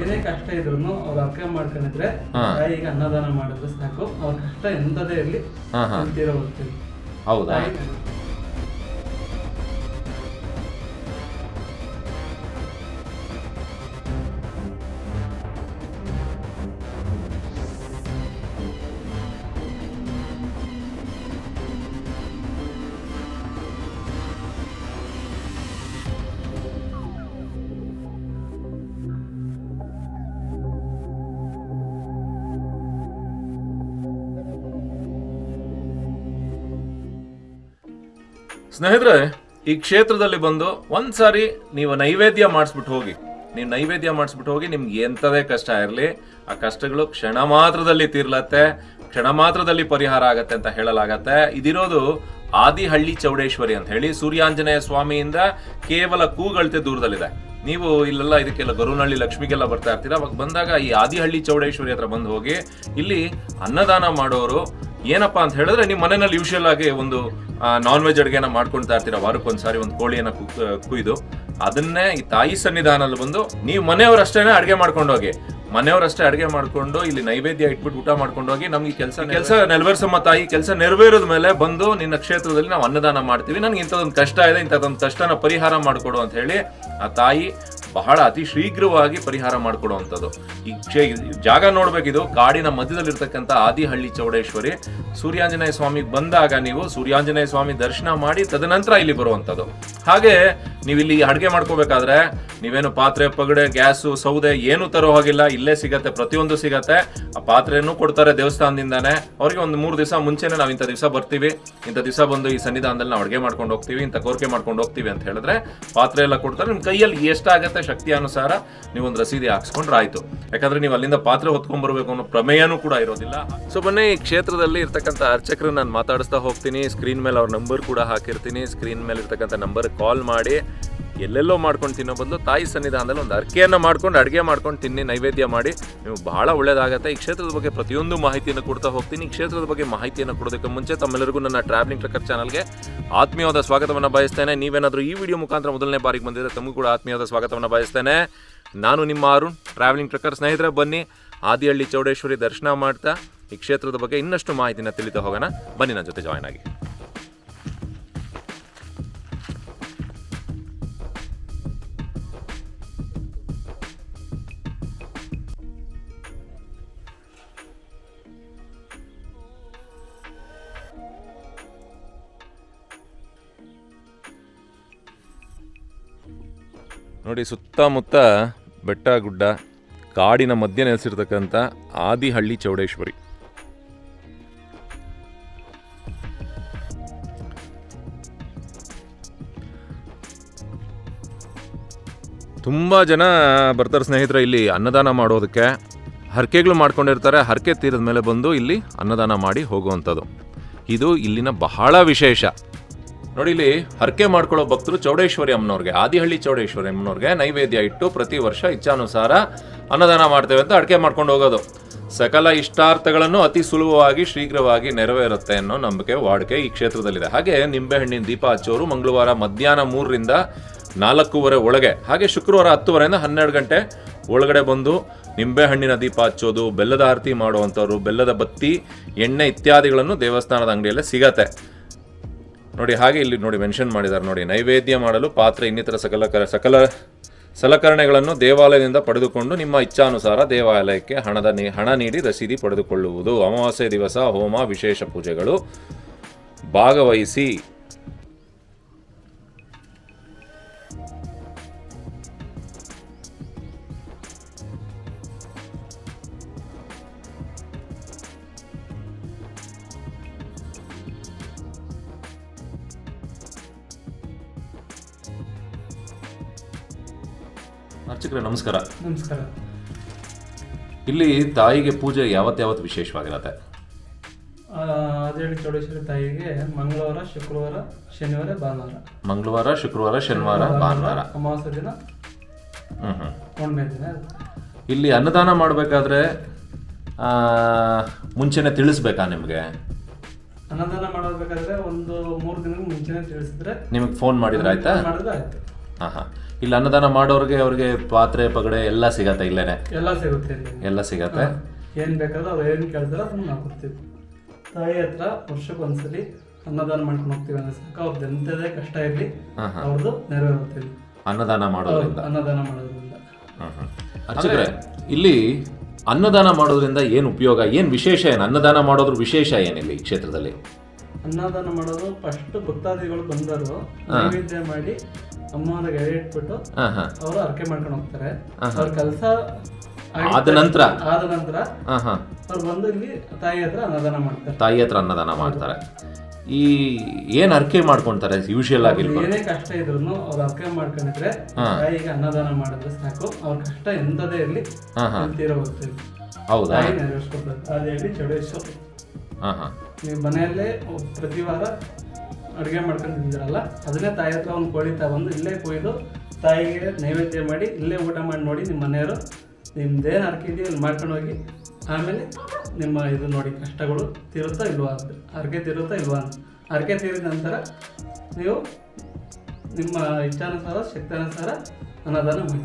ಏನೇ ಕಷ್ಟ ಇದ್ರು ಅವ್ರು ಅರ್ಥ ಮಾಡ್ಕೊಂಡಿದ್ರೆ. ತಾಯಿಗೆ ಅನ್ನದಾನ ಮಾಡಿದ್ರೆ ಸಾಕು. ಅವ್ರ ಕಷ್ಟ ಎಂತದೇ ಇರ್ಲಿ ಹೌದಾ? ಸ್ನೇಹಿತರೆ, ಈ ಕ್ಷೇತ್ರದಲ್ಲಿ ಬಂದು ಒಂದ್ಸಾರಿ ನೀವು ನೈವೇದ್ಯ ಮಾಡಿಸ್ಬಿಟ್ಟು ಹೋಗಿ. ನೀವು ನೈವೇದ್ಯ ಮಾಡಿಸ್ಬಿಟ್ಟು ಹೋಗಿ, ನಿಮ್ಗೆ ಎಂಥದೇ ಕಷ್ಟ ಇರಲಿ, ಆ ಕಷ್ಟಗಳು ಕ್ಷಣ ಮಾತ್ರದಲ್ಲಿ ತೀರ್ಲತ್ತೆ, ಕ್ಷಣ ಮಾತ್ರದಲ್ಲಿ ಪರಿಹಾರ ಆಗತ್ತೆ ಅಂತ ಹೇಳಲಾಗತ್ತೆ. ಇದಿರೋದು ಆದಿಹಳ್ಳಿ ಚೌಡೇಶ್ವರಿ ಅಂತ ಹೇಳಿ ಸೂರ್ಯಾಂಜನೇಯ ಸ್ವಾಮಿಯಿಂದ ಕೇವಲ ಕೂಗಳತೆ ದೂರದಲ್ಲಿದೆ. ನೀವು ಇಲ್ಲೆಲ್ಲ ಇದಕ್ಕೆಲ್ಲ ಗರುನಹಳ್ಳಿ ಲಕ್ಷ್ಮಿಗೆಲ್ಲ ಬರ್ತಾ ಇರ್ತೀರ, ಅವಾಗ ಬಂದಾಗ ಈ ಆದಿಹಳ್ಳಿ ಚೌಡೇಶ್ವರಿ ಹತ್ರ ಬಂದು ಹೋಗಿ, ಇಲ್ಲಿ ಅನ್ನದಾನ ಮಾಡೋರು ಏನಪ್ಪಾ ಅಂತ ಹೇಳಿದ್ರೆ ನಿಮ್ಮ ಮನೆಯಲ್ಲಿ ಯೂಶಲ್ ಆಗಿ ಒಂದು ನಾನ್ ವೆಜ್ ಅಡುಗೆನ ಮಾಡ್ಕೊಳ್ತಾ ಇರ್ತೀರ? ವಾರಕ್ಕೊಂದ್ಸಾರಿ ಒಂದು ಕೋಳಿಯನ್ನ ಕುಯ್ದು. ಅದನ್ನೇ ಈ ತಾಯಿ ಸನ್ನಿಧಾನಲ್ಲಿ ಬಂದು ನೀವು ಮನೆಯವ್ರಷ್ಟೇನೆ ಅಡುಗೆ ಮಾಡ್ಕೊಂಡು ಹೋಗಿ ಮನೆಯವರಷ್ಟೇ ಅಡುಗೆ ಮಾಡ್ಕೊಂಡು ಇಲ್ಲಿ ನೈವೇದ್ಯ ಇಟ್ಬಿಟ್ಟು ಊಟ ಮಾಡ್ಕೊಂಡು ಹೋಗಿ ನಮ್ಗೆ ಕೆಲಸ ಕೆಲಸ ನೆರವೇರಿಸಮ್ಮ ತಾಯಿ ಕೆಲಸ ನೆರವೇರಿದ ಮೇಲೆ ಬಂದು ನಿನ್ನ ಕ್ಷೇತ್ರದಲ್ಲಿ ನಾವು ಅನ್ನದಾನ ಮಾಡ್ತೀವಿ. ನನಗೆ ಇಂಥದೊಂದು ಕಷ್ಟ ಇದೆ ಇಂಥದ್ದೊಂದು ಕಷ್ಟನ ಪರಿಹಾರ ಮಾಡಿಕೊಡು ಅಂತ ಹೇಳಿ ಆ ತಾಯಿ ಬಹಳ ಅತಿ ಶೀಘ್ರವಾಗಿ ಪರಿಹಾರ ಮಾಡಿಕೊಡುವಂಥದ್ದು. ಈ ಕ್ಷೇ ಜಾಗ ನೋಡ್ಬೇಕಿದು ಕಾಡಿನ ಮಧ್ಯದಲ್ಲಿರ್ತಕ್ಕಂಥ ಆದಿಹಳ್ಳಿ ಚೌಡೇಶ್ವರಿ. ಸೂರ್ಯಾಂಜನೇಯ ಸ್ವಾಮಿ ಬಂದಾಗ ನೀವು ಸೂರ್ಯಾಂಜನೇಯ ಸ್ವಾಮಿ ದರ್ಶನ ಮಾಡಿ ತದನಂತರ ಇಲ್ಲಿ ಬರುವಂಥದ್ದು. ಹಾಗೆ ನೀವು ಇಲ್ಲಿ ಅಡುಗೆ ಮಾಡ್ಕೋಬೇಕಾದ್ರೆ ನೀವೇನು ಪಾತ್ರೆ, ಪಗಡೆ, ಗ್ಯಾಸು, ಸೌದೆ ಏನು ತರೋ ಹೋಗಿಲ್ಲ. ಇಲ್ಲೇ ಸಿಗತ್ತೆ, ಪ್ರತಿಯೊಂದು ಸಿಗತ್ತೆ. ಆ ಪಾತ್ರೆನೂ ಕೊಡ್ತಾರೆ ದೇವಸ್ಥಾನದಿಂದಾನೆ. ಅವ್ರಿಗೆ ಒಂದು ಮೂರು ದಿವಸ ಮುಂಚೆನೆ ನಾವು ಇಂಥ ದಿವಸ ಬರ್ತೀವಿ. ಇಂಥ ದಿವಸ ಬಂದು ಈ ಸನ್ನಿಧಾನದಲ್ಲಿ ನಾವು ಅಡುಗೆ ಮಾಡ್ಕೊಂಡು ಹೋಗ್ತೀವಿ, ಇಂಥ ಕೋರಿಕೆ ಮಾಡ್ಕೊಂಡು ಹೋಗ್ತೀವಿ ಅಂತ ಹೇಳಿದ್ರೆ ಪಾತ್ರೆ ಎಲ್ಲ ಕೊಡ್ತಾರೆ. ನಿಮ್ಮ ಕೈಯಲ್ಲಿ ಎಷ್ಟಾಗತ್ತೆ ಶಕ್ತಿ ಅನುಸಾರ ನೀವು ಒಂದು ರಸೀದಿ ಹಾಕ್ಸ್ಕೊಂಡ್ರೆ ಆಯಿತು ಯಾಕಂದ್ರೆ ನೀವು ಅಲ್ಲಿಂದ ಪಾತ್ರೆ ಹೊತ್ಕೊಂಡ್ ಬರಬೇಕು ಅನ್ನೋ ಪ್ರಮೇಯನೂ ಕೂಡ ಇರೋದಿಲ್ಲ. ಸೊ ಬನ್ನಿ, ಈ ಕ್ಷೇತ್ರದಲ್ಲಿ ಇರ್ತಕ್ಕಂಥ ಅರ್ಚಕರು ನಾನು ಮಾತಾಡಿಸ್ತಾ ಹೋಗ್ತೀನಿ. ಸ್ಕ್ರೀನ್ ಮೇಲೆ ಅವ್ರ ನಂಬರ್ ಕೂಡ ಹಾಕಿರ್ತೀನಿ. ಸ್ಕ್ರೀನ್ ಮೇಲೆ ಇರ್ತಕ್ಕಂಥ ನಂಬರ್ ಕಾಲ್ ಮಾಡಿ. ಎಲ್ಲೆಲ್ಲೋ ಮಾಡ್ಕೊಂಡು ತಿನ್ನೋ ಬದಲು ತಾಯಿ ಸನ್ನಿಧಾನದಲ್ಲಿ ಒಂದು ಅರ್ಕೆಯನ್ನು ಮಾಡ್ಕೊಂಡು ಅಡುಗೆ ಮಾಡ್ಕೊಂಡು ತಿನ್ನಿ, ನೈವೇದ್ಯ ಮಾಡಿ. ನೀವು ಬಹಳ ಒಳ್ಳೆಯದಾಗುತ್ತೆ ಈ ಕ್ಷೇತ್ರದ ಬಗ್ಗೆ ಪ್ರತಿಯೊಂದು ಮಾಹಿತಿಯನ್ನು ಕೊಡ್ತಾ ಹೋಗ್ತೀನಿ. ಈ ಕ್ಷೇತ್ರದ ಬಗ್ಗೆ ಮಾಹಿತಿಯನ್ನು ಕೊಡೋದಕ್ಕೆ ಮುಂಚೆ ತಮ್ಮೆಲ್ಲರಿಗೂ ನನ್ನ ಟ್ರಾವೆಲಿಂಗ್ ಟ್ರಕ್ಕರ್ ಚಾನಲ್ಗೆ ಆತ್ಮೀಯವಾದ ಸ್ವಾಗತವನ್ನು ಬಯಸ್ತೇನೆ. ನೀವೇನಾದರೂ ಈ ವಿಡಿಯೋ ಮುಖಾಂತರ ಮೊದಲನೇ ಬಾರಿಗೆ ಬಂದಿದ್ದರೆ ತಮಗೂ ಕೂಡ ಆತ್ಮೀಯವಾದ ಸ್ವಾಗತವನ್ನು ಬಯಸ್ತೇನೆ. ನಾನು ನಿಮ್ಮ ಅರುಣ್ ಟ್ರಾವೆಲಿಂಗ್ ಟ್ರಕ್ಕರ್ ಸ್ನೇಹಿತರೆ. ಬನ್ನಿ, ಆದಿಹಳ್ಳಿ ಚೌಡೇಶ್ವರಿ ದರ್ಶನ ಮಾಡ್ತಾ ಈ ಕ್ಷೇತ್ರದ ಬಗ್ಗೆ ಇನ್ನಷ್ಟು ಮಾಹಿತಿನ ತಿಳಿತಾ ಹೋಗೋಣ. ಬನ್ನಿ ನನ್ನ ಜೊತೆ ಜಾಯ್ನ್ ಆಗಿ. ನೋಡಿ, ಸುತ್ತಮುತ್ತ ಬೆಟ್ಟ, ಗುಡ್ಡ, ಕಾಡಿನ ಮಧ್ಯೆ ನೆಲೆಸಿರ್ತಕ್ಕಂಥ ಆದಿಹಳ್ಳಿ ಚೌಡೇಶ್ವರಿ. ತುಂಬ ಜನ ಬರ್ತಾರೆ ಸ್ನೇಹಿತರೆ ಇಲ್ಲಿ ಅನ್ನದಾನ ಮಾಡೋದಕ್ಕೆ. ಹರಕೆಗಳು ಮಾಡ್ಕೊಂಡಿರ್ತಾರೆ, ಹರಕೆ ತೀರದ ಮೇಲೆ ಬಂದು ಇಲ್ಲಿ ಅನ್ನದಾನ ಮಾಡಿ ಹೋಗುವಂಥದ್ದು. ಇದು ಇಲ್ಲಿನ ಬಹಳ ವಿಶೇಷ. ನೋಡಿ ಇಲ್ಲಿ ಹರಕೆ ಮಾಡ್ಕೊಳ್ಳೋ ಭಕ್ತರು ಚೌಡೇಶ್ವರಿ ಅಮ್ಮನವ್ರಿಗೆ, ಆದಿಹಳ್ಳಿ ಚೌಡೇಶ್ವರಿ ಅಮ್ಮನವ್ರಿಗೆ ನೈವೇದ್ಯ ಇಟ್ಟು ಪ್ರತಿ ವರ್ಷ ಇಚ್ಛಾನುಸಾರ ಅನ್ನದಾನ ಮಾಡ್ತೇವೆ ಅಂತ ಅಡಿಕೆ ಮಾಡ್ಕೊಂಡು ಹೋಗೋದು. ಸಕಲ ಇಷ್ಟಾರ್ಥಗಳನ್ನು ಅತಿ ಸುಲಭವಾಗಿ, ಶೀಘ್ರವಾಗಿ ನೆರವೇರುತ್ತೆ ಅನ್ನೋ ನಂಬಿಕೆ ವಾಡಿಕೆ ಈ ಕ್ಷೇತ್ರದಲ್ಲಿದೆ. ಹಾಗೆ ನಿಂಬೆಹಣ್ಣಿನ ದೀಪ ಹಚ್ಚೋರು ಮಂಗಳವಾರ ಮಧ್ಯಾಹ್ನ ಮೂರರಿಂದ ನಾಲ್ಕೂವರೆ ಒಳಗೆ, ಹಾಗೆ ಶುಕ್ರವಾರ ಹತ್ತುವರೆಯಿಂದ ಹನ್ನೆರಡು ಗಂಟೆ ಒಳಗಡೆ ಬಂದು ನಿಂಬೆಹಣ್ಣಿನ ದೀಪ ಹಚ್ಚೋದು, ಬೆಲ್ಲದ ಆರತಿ ಮಾಡುವಂಥವ್ರು, ಬೆಲ್ಲದ ಬತ್ತಿ, ಎಣ್ಣೆ ಇತ್ಯಾದಿಗಳನ್ನು ದೇವಸ್ಥಾನದ ಅಂಗಡಿಯಲ್ಲೇ ಸಿಗತ್ತೆ. ನೋಡಿ, ಹಾಗೆ ಇಲ್ಲಿ ನೋಡಿ ಮೆನ್ಷನ್ ಮಾಡಿದ್ದಾರೆ ನೋಡಿ, ನೈವೇದ್ಯ ಮಾಡಲು ಪಾತ್ರೆ, ಇನ್ನಿತರ ಸಕಲ ಸಕಲ ಸಲಕರಣೆಗಳನ್ನು ದೇವಾಲಯದಿಂದ ಪಡೆದುಕೊಂಡು ನಿಮ್ಮ ಇಚ್ಛಾನುಸಾರ ದೇವಾಲಯಕ್ಕೆ ಹಣದ ಹಣ ನೀಡಿ ರಸೀದಿ ಪಡೆದುಕೊಳ್ಳುವುದು. ಅಮಾವಾಸ್ಯೆ ದಿವಸ ಹೋಮ ವಿಶೇಷ ಪೂಜೆಗಳು ಭಾಗವಹಿಸಿ. ಅರ್ಚಕರೇ ನಮಸ್ಕಾರ. ನಮಸ್ಕಾರ. ಇಲ್ಲಿ ತಾಯಿಗೆ ಪೂಜೆ ಯಾವತ್ತು ಯಾವತ್ತು ವಿಶೇಷವಾಗಿರತ್ತೆ? ಚೌಡೇಶ್ವರಿ ತಾಯಿಗೆ ಮಂಗಳವಾರ ಶುಕ್ರವಾರ ಶನಿವಾರ ಭಾನುವಾರ. ಮಂಗಳವಾರ ಶುಕ್ರವಾರ ಶನಿವಾರ ಭಾನುವಾರ. ಅಮಾವಾಸ್ಯ ದಿನ. ಹ್ಞೂ ಹ್ಞೂ ಹುಣ್ಣಿಮೆ ದಿನ ಇಲ್ಲಿ ಅನ್ನದಾನ ಮಾಡಬೇಕಾದ್ರೆ ಮುಂಚೆನೆ ತಿಳಿಸ್ಬೇಕಾ ನಿಮಗೆ? ಅನ್ನದಾನ ಮಾಡಬೇಕಾದ್ರೆ ಒಂದು ಮೂರು ದಿನಕ್ಕೆ ಮುಂಚೆನೆ ತಿಳಿಸಿದ್ರೆ ನಿಮಗೆ ಫೋನ್ ಮಾಡಿದ್ರೆ ಆಯ್ತಾ? ಮಾಡಿದ್ರೆ ಆಯ್ತು. ಹಾ ಹಾ ಇಲ್ಲಿ ಅನ್ನದಾನ ಮಾಡೋರ್ಗೆ ಅವ್ರಿಗೆ ಪಾತ್ರೆ ಪಗಡೆ ಎಲ್ಲ ಸಿಗತ್ತೆ ಇಲ್ಲೇನೆ? ಎಲ್ಲ ಸಿಗುತ್ತೆ ಇಲ್ಲಿ. ಎಲ್ಲ ಸಿಗತ್ತೆ? ಏನ್ ಬೇಕಾದ್ರೂ ಅವ್ರು ಏನ್ ಕೇಳ್ತಾರ ಅದನ್ನ ನಾವು ಕೊಡ್ತೀವಿ. ತಾಯಿ ಹತ್ರ ವರ್ಷಕ್ಕೆ ಒಂದ್ಸಲಿ ಅನ್ನದಾನ ಮಾಡ್ಕೊಂಡು ಹೋಗ್ತೀವಿ ಅಂದ್ರೆ ಸಾಕು. ಅವ್ರದ್ದು ಎಂಥದೇ ಕಷ್ಟ ಇರಲಿ ಅವ್ರದ್ದು ನೆರವೇರುತ್ತೆ ಇಲ್ಲಿ. ಅನ್ನದಾನ ಮಾಡೋದ್ರಿಂದ. ಅನ್ನದಾನ ಮಾಡೋದ್ರಿಂದ. ಹ್ಮ್ ಹ್ಮ್. ಅರ್ಚಕ್ರೆ ಇಲ್ಲಿ ಅನ್ನದಾನ ಮಾಡೋದ್ರಿಂದ ಏನು ಉಪಯೋಗ ಏನು ವಿಶೇಷ ಏನು? ಅನ್ನದಾನ ಮಾಡೋದ್ರ ವಿಶೇಷ ಏನಿಲ್ಲ ಈ ಕ್ಷೇತ್ರದಲ್ಲಿ? ಅನ್ನದಾನ ಮಾಡೋದು ಫಸ್ಟ್ ಭಕ್ತಾದಿಗಳು ಬಂದರು ನೈವೇದ್ಯ ಮಾಡಿ ಅಮ್ಮನ ಎಡೆ ಇಟ್ಬಿಟ್ಟು ಅವರು ಅರ್ಕೆ ಮಾಡ್ಕೊಂಡು ಹೋಗ್ತಾರೆ. ಅವ್ರ ಕೆಲಸ ಆದ ನಂತರ? ಆದ ನಂತರ ಅವ್ರು ಬಂದು ಇಲ್ಲಿ ತಾಯಿ ಹತ್ರ ಅನ್ನದಾನ ಮಾಡ್ತಾರೆ. ತಾಯಿ ಹತ್ರ ಅನ್ನದಾನ ಮಾಡ್ತಾರೆ. ಈ ಏನ್ ಅರ್ಕೆ ಮಾಡ್ಕೊಂತಾರೆ? ಯೂಶಿಯಲ್ ಆಗಿ ಏನೇ ಕಷ್ಟ ಇದ್ರು ಅವ್ರು ಅರ್ಕೆ ಮಾಡ್ಕೊಂಡಿದ್ರೆ ತಾಯಿಗೆ ಅನ್ನದಾನ ಮಾಡಿದ್ರೆ ಸಾಕು. ಅವ್ರ ಕಷ್ಟ ಎಂತದೇ ಇರಲಿ ತೀರ ಹೋಗ್ತೀವಿ ಹೌದಾ? ನೆರವೇರಿಸ್ಕೊಡ್ತಾರೆ. ಅದೇ ಹೇಳಿ ಚಡೇಶ್ವರ. ಹಾ ಹಾ. ನೀವು ಮನೆಯಲ್ಲೇ ಪ್ರತಿ ವಾರ ಅಡುಗೆ ಮಾಡ್ಕೊಂಡು ತಿಂದಿರಲ್ಲ, ಅದನ್ನೇ ತಾಯಿ ಹತ್ರ ಒಂದು ಕೋಳಿ ತಗೊಂಡು ಇಲ್ಲೇ ಕೊಯ್ದು ತಾಯಿಗೆ ನೈವೇದ್ಯ ಮಾಡಿ ಇಲ್ಲೇ ಊಟ ಮಾಡಿ ನೋಡಿ ನಿಮ್ಮ ಮನೆಯವರು ನಿಮ್ದೇನು ಹರಕೆ ಇಲ್ಲಿ ಮಾಡ್ಕೊಂಡು ಹೋಗಿ, ಆಮೇಲೆ ನಿಮ್ಮ ಇದು ನೋಡಿ ಕಷ್ಟಗಳು ತೀರುತ್ತಾ ಇಲ್ವಾ ಅಂತ ಹರಕೆ ತೀರುತ್ತಾ ಇಲ್ವಾ ಅಂತ. ಹರಕೆ ತೀರಿದ ನಂತರ ನೀವು ನಿಮ್ಮ ಇಚ್ಛಾನುಸಾರ ಶಕ್ತಾನುಸಾರ ಅನ್ನದಾನ ಮಾಡಿ.